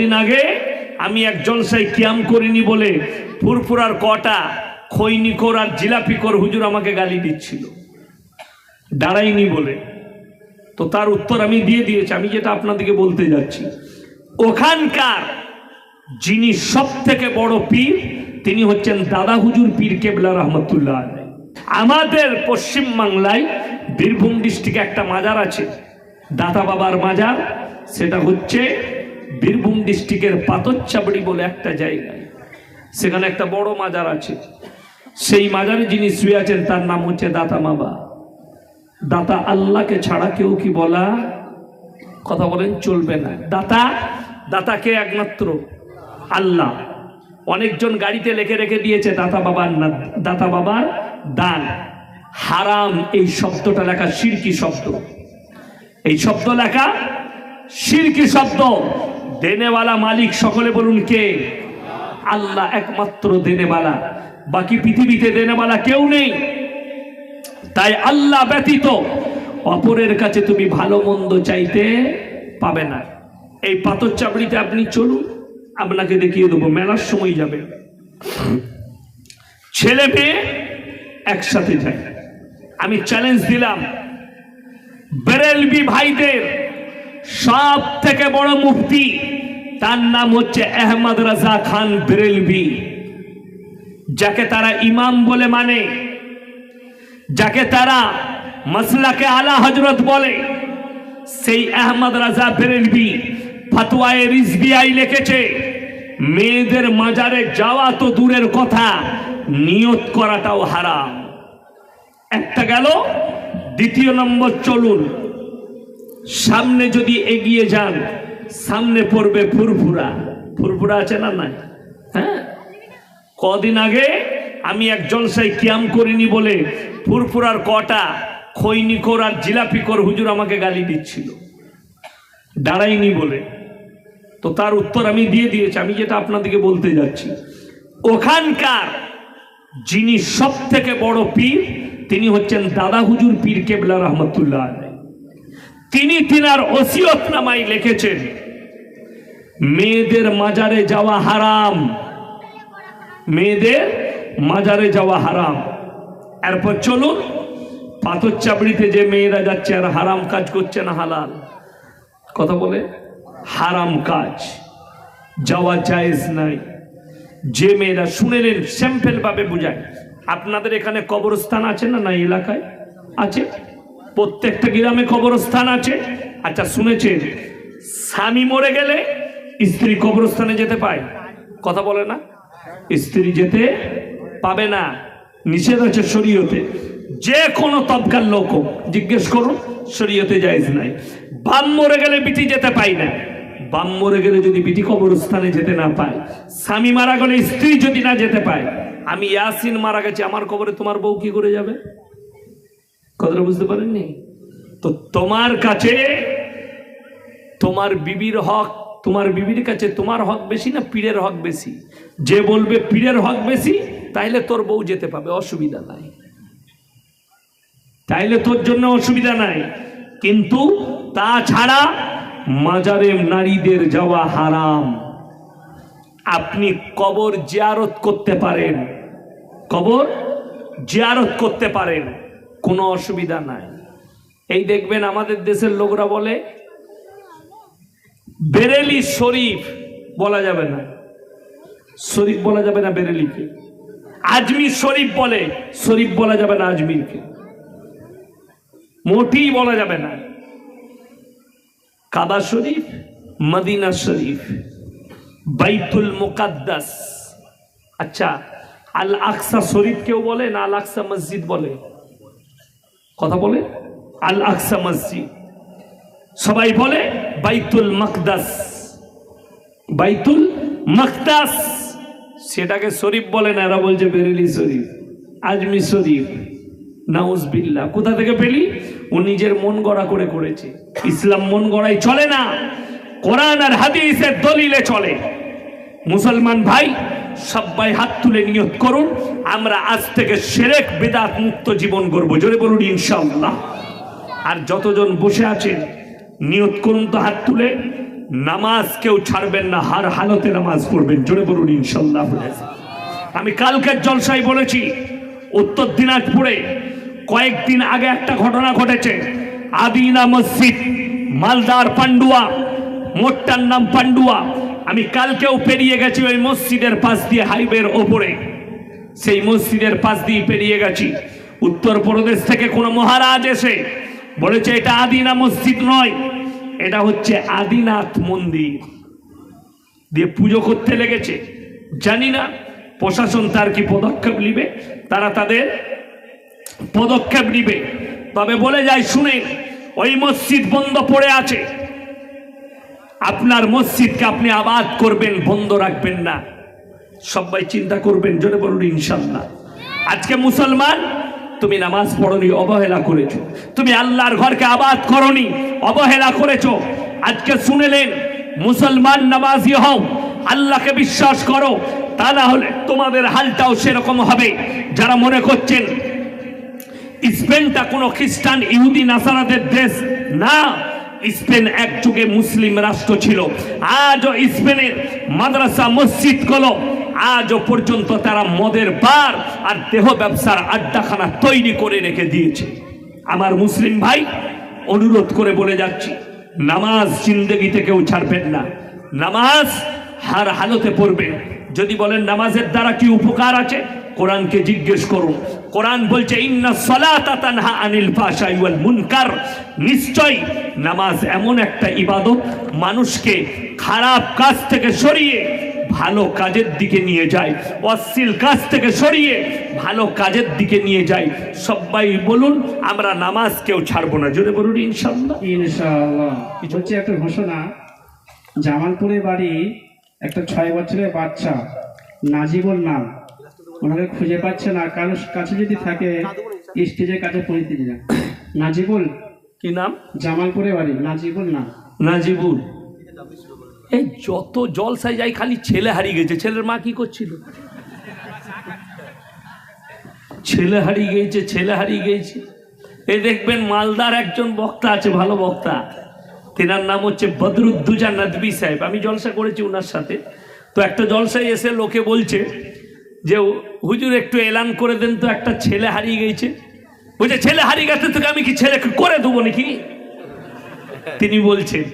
কদিন আগে আমি এক জলসায় কিয়াম করিনি বলে ফুরফুরার কটা খৈনিকর আর জিলাপিকর হুজুর আমাকে গালি দিচ্ছিল। দাঁড়াইনি বলে। তো তার উত্তর আমি দিয়ে দিয়েছি, আমি যেটা আপনাদেরকে বলতে যাচ্ছি। ওখানকার যিনি সব থেকে বড় পীর, তিনি হচ্ছেন দাদা হুজুর পীর কেবলা রহমতুল্লাহ আমাদের পশ্চিম বাংলায় বীরভূম ডিস্ট্রিক্টে একটা মাজার আছে দাদা বাবার মাজার, সেটা হচ্ছে বীরভূম ডিস্ট্রিক্টের পাতচ্চাবড়ি বলে একটা জায়গা। সেখানে একটা বড় মাজার আছে। সেই মাজারে যিনি শুয়ে আছেন, তার নাম হচ্ছে দাতা বাবা দাতা আল্লাহকে ছাড়া কেউ কি বলা? কথা বলেন, চলবে না। দাতা, দাতাকে একমাত্র আল্লাহ। অনেকজন গাড়িতে লেখে রেখে দিয়েছে, দাতা বাবার না, দাতা বাবার দান। হারাম এই শব্দটা লেখা শিরকি শব্দ। এই শব্দ লেখা শিরকি শব্দ। দেনেওয়ালা মালিক সকলে বলুন কে? আল্লাহ একমাত্র দেনেওয়ালা। বাকি পৃথিবীতে দেনেওয়ালা কেউ নেই। তাই আল্লাহ ব্যতীত অপরের কাছে তুমি ভালো মন্দ চাইতে পাবে না। এই পাথর চাপড়িতে আপনি চলুন, আপনাকে দেখিয়ে দেবো, মেলার সময় যাবে। ছেলে মেয়ে একসাথে যায়। আমি চ্যালেঞ্জ দিলাম। বেরেলবি ভাইদের সব থেকে বড় মুফতি তার নাম হচ্ছে আহমদ রাজা খান বেরেলবি যাকে তারা ইমাম বলে মানে যাকে তারা মসলাকে আলা হজরত বলে। সেই আহমদ রাজা বেরেলবি ফতোয়ায় রিজবিআই লিখেছে, মেয়েদের মাজারে যাওয়া তো দূরের কথা, নিয়ত করাটাও হারাম। একটা গেল, দ্বিতীয় নম্বর চলুন। সামনে যদি এগিয়ে যান সামনে পড়বে ফুরফুরা। ফুরফুরা আছে না নাই? হ্যাঁ? কদিন আগে আমি এক জলসায় কিয়াম করিনি বলে ফুরফুরার কটা খৈনিকর আর জিলাপিকর হুজুর আমাকে গালি দিচ্ছিল। দাঁড়াইনি বলে। তো তার উত্তর আমি দিয়ে দিয়েছি, আমি যেটা আপনাদেরকে বলতে যাচ্ছি। ওখানকার যিনি সব থেকে বড় পীর, তিনি হচ্ছেন দাদা হুজুর পীর কেবলা রহমতুল্লাহ আলাইহ। তিনি তিনার ওসিয়তনামায় লিখেছেন, মেয়েদের মাজারে যাওয়া হারাম। মেয়েদের মাজারে যাওয়া হারাম। এরপর চলুন, পাথর চাপড়িতে যে মেয়েরা যাচ্ছে, আর হারাম কাজ করছে না হালাল। কথা বলে, হারাম কাজ, যাওয়া জায়েজ নাই। যে মেয়েরা শুনেলেন স্যাম্পেল ভাবে বুঝায়। আপনাদের এখানে কবরস্থান আছে না না এলাকায়? আছে? প্রত্যেকটা গ্রামে কবরস্থান আছে। আচ্ছা শুনেছেন? স্বামী মরে গেলে স্ত্রী কবরস্থানে যেতে পায়। কথা বলে না? স্ত্রী যেতে পাবে না। নিষেধ আছে শরীয়তে। যে কোনো তবকার লোক জিজ্ঞেস করুন, শরীয়তে জায়েজ নাই। বাম মরে গেলে বিটি যেতে পাই না। বাম মরে গেলে যদি বিটি কবরস্থানে যেতে না পায়, স্বামী মারা গেলে স্ত্রী যদি না যেতে পায়, আমি ইয়াসিন মারা গেছি, আমার কবরে তোমার বউ কি করে যাবে? কথাটা বুঝতে পারেননি? তো তোমার কাছে, তোমার বিবির হক, তোমার বিবির কাছে তোমার হক বেশি না পীরের হক বেশি? যে বলবে পীরের হক বেশি, তাইলে তোর বউ যেতে পাবে, অসুবিধা নাই। তাইলে তোর জন্য অসুবিধা নাই। কিন্তু তাছাড়া মাজারে নারীদের যাওয়া হারাম। আপনি কবর জিয়ারত করতে পারেন। কবর জিয়ারত করতে পারেন। কোনো অসুবিধা নাই। এই দেখবেন আমাদের দেশের লোকরা বলে, বেরেলি শরীফ বলা যাবে না। শরীফ বলা যাবে না বেরেলিকে। আজমির শরীফ বলে, শরীফ বলা যাবে না আজমিরকে। মোটেই বলা যাবে না। কাবা শরীফ, মদিনা শরীফ, বাইতুল মোকাদ্দাস। আচ্ছা আল আকসা শরীফ কেউ বলে না আল আকসা মসজিদ বলে? কথা বলে আল আকসা মসজিদ। সবাই বলে, বাইতুল মকদাস। বাইতুল মকদাস। সেটাকে শরীফ বলে না, এরা বলছে বেরেলি শরীফ, আজমি শরীফ। নাউজ বিল্লাহ। কোথা থেকে পেলি? ও নিজের মন গড়া করে করেছে। ইসলাম মন গড়াই চলে না, কোরআন আর হাদিসের দলিলে চলে। মুসলমান ভাই সবাই হাত তুলে নিয়ত করুন। আমরা আজ থেকে সেরেক বেদাত মুক্ত জীবন গড়বো। জোরে বলুন, ইনশাআল্লাহ। আর যতজন বসে আছেন নিয়ত করুন তো হাত তুলে। নামাজ কেউ ছাড়বেন না, হার হালতে নামাজ পড়বেন। জোরে বলুন ইনশাল্লাহ আমি কালকের জলসায় বলেছি, উত্তর দিনাজপুরে কয়েকদিন আগে একটা ঘটনা ঘটেছে। আদিনা মসজিদ, মালদার পান্ডুয়া, মোট্টার নাম পান্ডুয়া। আমি কালকেও পেরিয়ে গেছি ওই মসজিদের পাশ দিয়ে হাইওয়ের ওপরে। সেই মসজিদের পাশ দিয়ে পেরিয়ে গেছি। উত্তরপ্রদেশ থেকে কোনো মহারাজ এসে বলেছে, এটা আদিনা মসজিদ নয়, এটা হচ্ছে আদিনাথ মন্দির। দিয়ে পুজো করতে লেগেছে। জানি না, প্রশাসন তার কি পদক্ষেপ নিবে? তারা তাদের পদক্ষেপ নিবে। তবে বলে যায় শুনে ওই মসজিদ বন্ধ পড়ে আছে। আপনার মসজিদকে আপনি আবাদ করবেন, বন্ধ রাখবেন না। সবাই চিন্তা করবেন, জোরে বলুন ইনশাল্লাহ আজকে মুসলমান, তুমি নামাজ পড়নি, অবহেলা করেছ। তুমি আল্লাহর ঘরকে আবাদ করনি, অবহেলা করেছ। আজকে শুনেলেন, মুসলমান নামাজি হও, আল্লাহকে বিশ্বাস করো, তা না হলে তোমাদের হালটাও সেরকম হবে। যারা মনে করছেন স্পেনটা কোনো খ্রিস্টান, ইহুদি, নাসারাদের দেশ না স্পেন এক যুগে মুসলিম রাষ্ট্র ছিল। আজও স্পেনের মাদ্রাসা, মসজিদগুলো আজও পর্যন্ত তারা মদের বার আর দেহ ব্যবসার আড্ডাখানা তৈরি করে রেখে দিয়েছে। আমার মুসলিম ভাই, অনুরোধ করে বলে যাচ্ছি, নামাজ জিন্দগিতে কেউ ছাড়বেন না। নামাজ হার হালতে পড়বেন যদি বলেন নামাজের দ্বারা কি উপকার আছে? কোরআনকে জিজ্ঞেস করুন। কোরআন বলছে, ইন্না সালাতা তানহা আনিল মুনকার। নিশ্চয় নামাজ এমন একটা ইবাদত মানুষকে খারাপ কাজ থেকে সরিয়ে ভালো কাজের দিকে নিয়ে যায়, অশ্লীল কাজ থেকে সরিয়ে ভালো কাজের দিকে নিয়ে যায়। সবাই বলুন, আমরা নামাজ কেউ ছাড়বো না। জোরে বলুন ইনশাল্লাহ ইনশাআল্লাহ। হচ্ছে একটা ঘোষণা জামালপুরে বাড়ি একটা ছয় বছরের বাচ্চা নাজিবুল নাম। ওনাকে খুঁজে পাচ্ছে না কারোর কাছে যদি থাকে স্টেজের কাছে পৌঁছে যান নাজিবুল কি নাম? জামালপুরে বাড়ি নাজিবুল নাম। নাজিবুল। এই যত জলসায় যাই খালি ছেলে হারিয়ে গেছে। ছেলের মা কি করছিল? ছেলে হারিয়ে গিয়েছে ছেলে হারিয়ে গিয়েছে এই দেখবেন মালদার একজন বক্তা আছে ভালো বক্তা। তেনার নাম হচ্ছে বদরুদ্দুজা নদবী সাহেব। আমি জলসা করেছি ওনার সাথে। তো একটা জলসায় এসে লোকে বলছে যে হুজুর একটু এলান করে দেন তো একটা ছেলে হারিয়ে গেছে। বলছে ছেলে হারিয়ে গেছে তোকে আমি কি ছেলেকে করে দেবো নাকি? তিনি বলছেন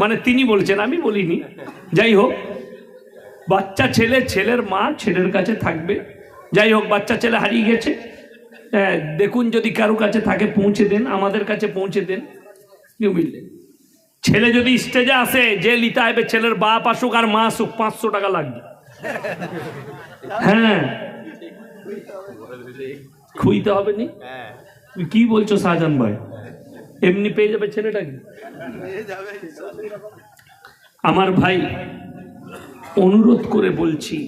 মানে তিনি বলছেন আমি বলিনি। যাই হোক বাচ্চা ছেলে ছেলের মা ছেলের কাছে থাকবে। যাই হোক বাচ্চা ছেলে হারিয়ে গেছে। হ্যাঁ, দেখুন যদি কারও কাছে থাকে পৌঁছে দেন আমাদের কাছে পৌঁছে দেন। কি বুঝলেন ছেলে যদি স্টেজে আসে, যে লিতে হবে ছেলের বাপ আসুক আর মা আসুক, পাঁচশো টাকা লাগবে। হ্যাঁ। খুইতে হবে নি? কি বলছো শাহজাহান ভাই? এমনি পেয়ে যাবে ছেলেটাকে? আমার ভাই, অনুরোধ করে বলছি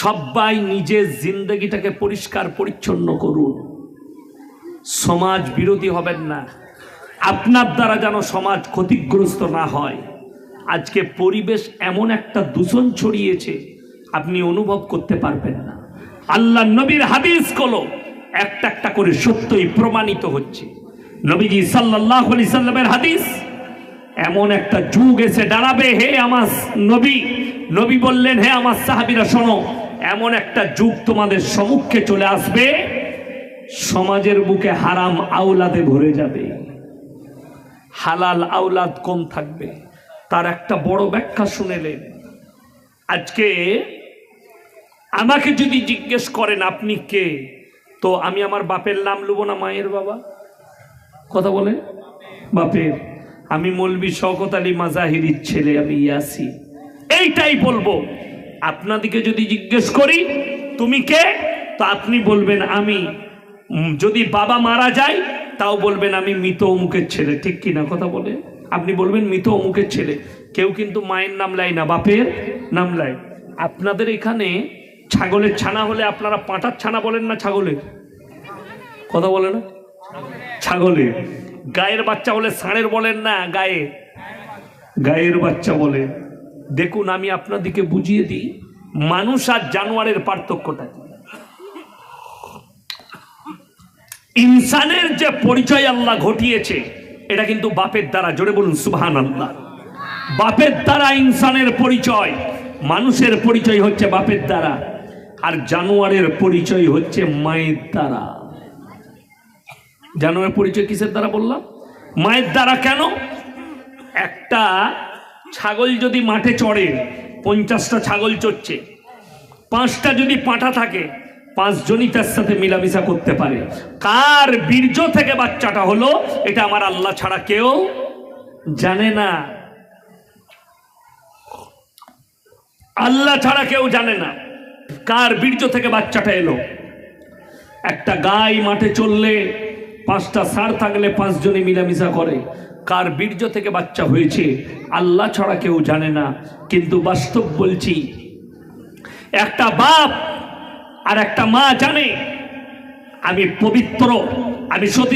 সবাই নিজের জিন্দগিটাকে পরিষ্কার পরিচ্ছন্ন করুন। সমাজ বিরোধী হবেন না। আপনার দ্বারা যেন সমাজ ক্ষতিগ্রস্ত না হয়। আজকে পরিবেশ এমন একটা দূষণ ছড়িয়েছে, আপনি অনুভব করতে পারবেন না। আল্লাহ নবীর হাদিসগুলো একটা একটা করে সত্যই প্রমাণিত হচ্ছে। নবীজি সাল্লাহ আলি সাল্লামের হাদিস, এমন একটা যুগ এসে দাঁড়াবে, হে আমার নবী। নবী বললেন, হে আমার সাহাবিরা, শোনো, এমন একটা যুগ তোমাদের সম্মুখে চলে আসবে, সমাজের বুকে হারাম আওলাদে ভরে যাবে। হালাল আওলাদ কম থাকবে। তার একটা বড় ব্যাখ্যা শুনেলেন। আজকে আমাকে যদি জিজ্ঞেস করেন, আপনি কে? তো আমি আমার বাপের নাম লুব না মায়ের বাবা। কথা বলেন। বাপের। আমি মলবি শওকত আলী মাজাহিরির ছেলে, আমি ইয়াসি। এইটাই বলব। আপনাদিকে যদি জিজ্ঞেস করি, তুমি কে? তো আপনি বলবেন, আমি। যদি বাবা মারা যায় তাও বলবেন আমি মৃত অমুকের ছেলে, ঠিক কি না কথা বলে? আপনি বলবেন মৃত অমুকের ছেলে। কেউ কিন্তু মায়ের নাম লাই না, বাপের নাম লাই আপনাদের এখানে ছাগলের ছানা হলে আপনারা পাঁটার ছানা বলেন না ছাগলের? কথা বলে না? ছাগলে গায়ের বাচ্চা হলে ষাঁড়ের বলেন না, গায়ে। গায়ের বাচ্চা বলে। দেখুন, আমি আপনাদেরকে বুঝিয়ে দিই, মানুষ আর জানোয়ারের পার্থক্যটা কি? ইনসানের যে পরিচয় আল্লাহ ঘটিয়েছে, এটা কিন্তু বাপের দ্বারা, জোরে বলুন সুবহান আল্লাহ বাপের দ্বারা ইনসানের পরিচয়, মানুষের পরিচয় হচ্ছে বাপের দ্বারা, আর জানোয়ারের পরিচয় হচ্ছে মায়ের দ্বারা। জানোয়ারের পরিচয় কিসের দ্বারা বললাম? মায়ের দ্বারা কেন? একটা ছাগল যদি মাঠে চড়ে, পঞ্চাশটা ছাগল চড়ছে, পাঁচটা যদি পাঁঠা থাকে পাঁচজনই তার সাথে মিলামিশা করতে পারে। কার বীর্য থেকে বাচ্চাটা হলো, এটা আমার আল্লাহ ছাড়া কেউ জানে না। আল্লাহ ছাড়া কেউ জানে না কার বীর্য থেকে বাচ্চাটা এলো। একটা গাই মাঠে চললে পাঁচটা সার থাকলে পাঁচজনে মিলামিশা করে। কার বীর্য থেকে বাচ্চা হয়েছে, আল্লাহ ছাড়া কেউ জানে না। কিন্তু বাস্তব বলছি, একটা বাপ আর একটা মা জানে আমি পবিত্র আমি সতী।